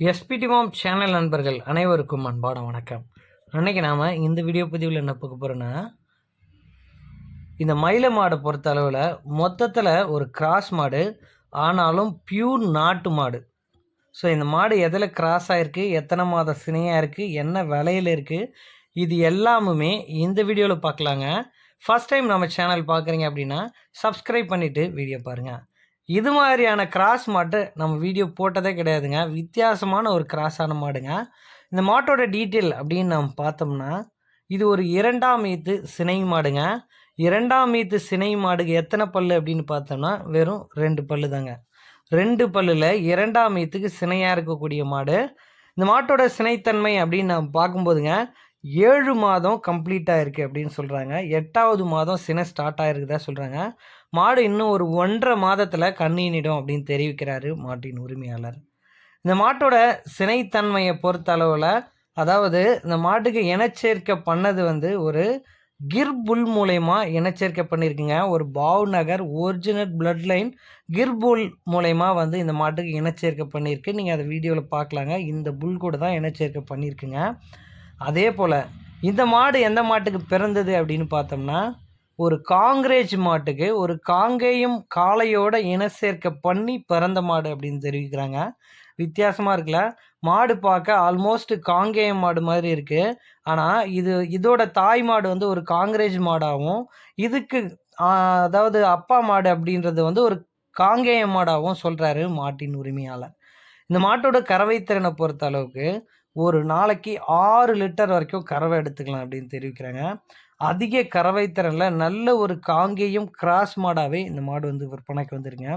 எஸ்பிடிமாம் channel நண்பர்கள் அனைவருக்கும் அன்பான வணக்கம். அன்னைக்கு நாம் இந்த வீடியோ பதிவில் என்ன பார்க்க போகிறோன்னா இந்த மயில மாடை பொறுத்த அளவில் மொத்தத்தில் ஒரு கிராஸ் மாடு ஆனாலும் பியூர் நாட்டு மாடு. ஸோ இந்த மாடு எதில் கிராஸ் ஆகிருக்கு எத்தனை மாத சினையாக இருக்குது என்ன விலையில் இருக்குது இது எல்லாமுமே இந்த வீடியோவில் பார்க்கலாங்க. ஃபஸ்ட் டைம் நம்ம சேனல் பார்க்குறீங்க அப்படின்னா சப்ஸ்கிரைப் பண்ணிவிட்டு வீடியோ பாருங்கள் இது மாதிரியான கிராஸ் மாட்டு நம்ம வீடியோ போட்டதே கிடையாதுங்க. வித்தியாசமான ஒரு கிராஸான மாடுங்க. இந்த மாட்டோட டீட்டெயில் அப்படின்னு நம்ம பார்த்தோம்னா இது ஒரு இரண்டாம் ஈத்து சினை மாடுங்க. இரண்டாம் ஈத்து சினை மாடுக்கு எத்தனை பல்லு அப்படின்னு பார்த்தோம்னா வெறும் ரெண்டு பல் தாங்க ரெண்டு பல்லில் இரண்டாம் ஈத்துக்கு சினையாக இருக்கக்கூடிய மாடு. இந்த மாட்டோட சினைத்தன்மை அப்படின்னு நம்ம பார்க்கும்போதுங்க ஏழு மாதம் கம்ப்ளீட்டாக இருக்குது அப்படின்னு சொல்கிறாங்க எட்டாவது மாதம் சினை ஸ்டார்ட் ஆகிருக்குதா சொல்கிறாங்க மாடு இன்னும் ஒரு ஒன்றரை மாதத்தில் கண்ணீனிடும் அப்படின்னு தெரிவிக்கிறாரு மாட்டின் உரிமையாளர். இந்த மாட்டோட சினைத்தன்மையை பொறுத்த அளவில் அதாவது இந்த மாட்டுக்கு இனச்சேர்க்கை பண்ணது வந்து ஒரு கிர் புல் மூலயமா இனச்சேர்க்கை பண்ணியிருக்குங்க ஒரு Bhavnagar original blood line Gir bull மூலயமா வந்து இந்த மாட்டுக்கு இனச்சேர்க்கை பண்ணியிருக்கு நீங்கள் அதை வீடியோவில் பார்க்கலாங்க. இந்த புல் கூட தான் இனச்சேர்க்கை பண்ணியிருக்குங்க அதே போல் இந்த மாடு எந்த மாட்டுக்கு பிறந்தது அப்படின்னு பார்த்தோம்னா ஒரு காங்கிரேஜ் மாட்டுக்கு ஒரு காங்கேயம் காளையோட இன சேர்க்க பண்ணி பிறந்த மாடு அப்படின்னு தெரிவிக்கிறாங்க. வித்தியாசமாக இருக்குல்ல? மாடு பார்க்க ஆல்மோஸ்ட் காங்கேயம் மாடு மாதிரி இருக்குது ஆனால் இது இதோட தாய் மாடு வந்து ஒரு காங்கிரேஜ் மாடாகவும் இதுக்கு அதாவது அப்பா மாடு அப்படின்றது வந்து ஒரு காங்கேயம் மாடாகவும் சொல்கிறாரு மாட்டின் உரிமையாளர். இந்த மாட்டோட கறவை திறனை பொறுத்த அளவுக்கு ஒரு நாளைக்கு ஆறு லிட்டர் வரைக்கும் கறவை எடுத்துக்கலாம் அப்படின்னு தெரிவிக்கிறாங்க. அதிக கறவை திறனில் நல்ல ஒரு காங்கேயம் கிராஸ் மாடாகவே இந்த மாடு வந்து விற்பனைக்கு வந்துருங்க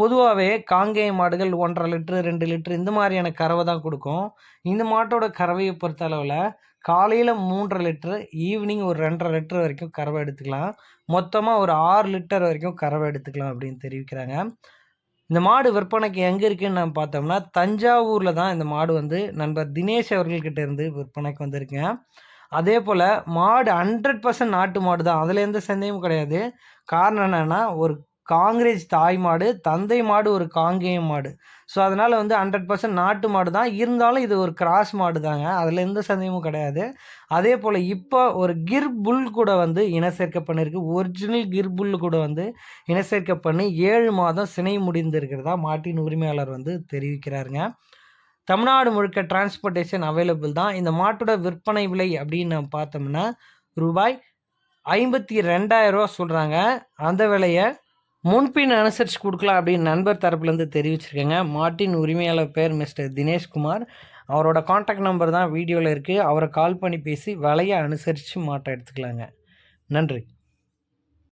பொதுவாகவே காங்கேய மாடுகள் ஒன்றரை லிட்ரு ரெண்டு லிட்ரு இந்த மாதிரியான கறவை தான் கொடுக்கும். இந்த மாட்டோட கறவையை பொறுத்த அளவில் காலையில் மூன்றரை லிட்ரு ஈவினிங் ஒரு ரெண்டரை லிட்டர் வரைக்கும் கறவை எடுத்துக்கலாம். மொத்தமாக ஒரு ஆறு லிட்டர் வரைக்கும் கறவை எடுத்துக்கலாம் அப்படின்னு தெரிவிக்கிறாங்க. இந்த மாடு விற்பனைக்கு எங்கே இருக்குதுன்னு நம்ம பார்த்தோம்னா தஞ்சாவூரில் தான் இந்த மாடு வந்து நண்பர் தினேஷ் அவர்கள்கிட்ட இருந்து விற்பனைக்கு வந்திருக்கேன் அதே போல் மாடு ஹண்ட்ரட் பர்சன்ட் நாட்டு மாடு தான். அதில் எந்த சந்தேகமும் கிடையாது. காரணம் என்னென்னா ஒரு காங்கிரேஜ் தாய் மாடு தந்தை மாடு ஒரு காங்கேயம் மாடு. ஸோ அதனால் வந்து ஹண்ட்ரட் பர்சன்ட் நாட்டு மாடு தான். இருந்தாலும் இது ஒரு கிராஸ் மாடு தாங்க அதில் எந்த சந்தேகமும் கிடையாது. அதே போல் இப்போ ஒரு கிர் புல் கூட வந்து இனசேர்க்க பண்ணியிருக்கு ஒரிஜினல் கிர் புல் கூட வந்து இனசேர்க்க பண்ணி ஏழு மாதம் சினை முடிந்திருக்கிறதா மாட்டின் உரிமையாளர் வந்து தெரிவிக்கிறாருங்க. தமிழ்நாடு முழுக்க டிரான்ஸ்போர்ட்டேஷன் அவைலபிள் தான். இந்த மாட்டோட விற்பனை விலை அப்படின்னு நம்ம பார்த்தோம்னா ரூபாய் ஐம்பத்தி ரெண்டாயிரரூவா சொல்கிறாங்க அந்த விலையை முன்பின் அனுசரித்து கொடுக்கலாம் அப்படின்னு நண்பர் தரப்புலேருந்து தெரிவிச்சிருக்கேங்க. மாட்டின் உரிமையாளர் பேர் மிஸ்டர் தினேஷ்குமார் அவரோட காண்டாக்ட் நம்பர் தான் வீடியோவில் இருக்குது அவரை கால் பண்ணி பேசி விலையை அனுசரித்து மாட்டை எடுத்துக்கலாங்க. நன்றி.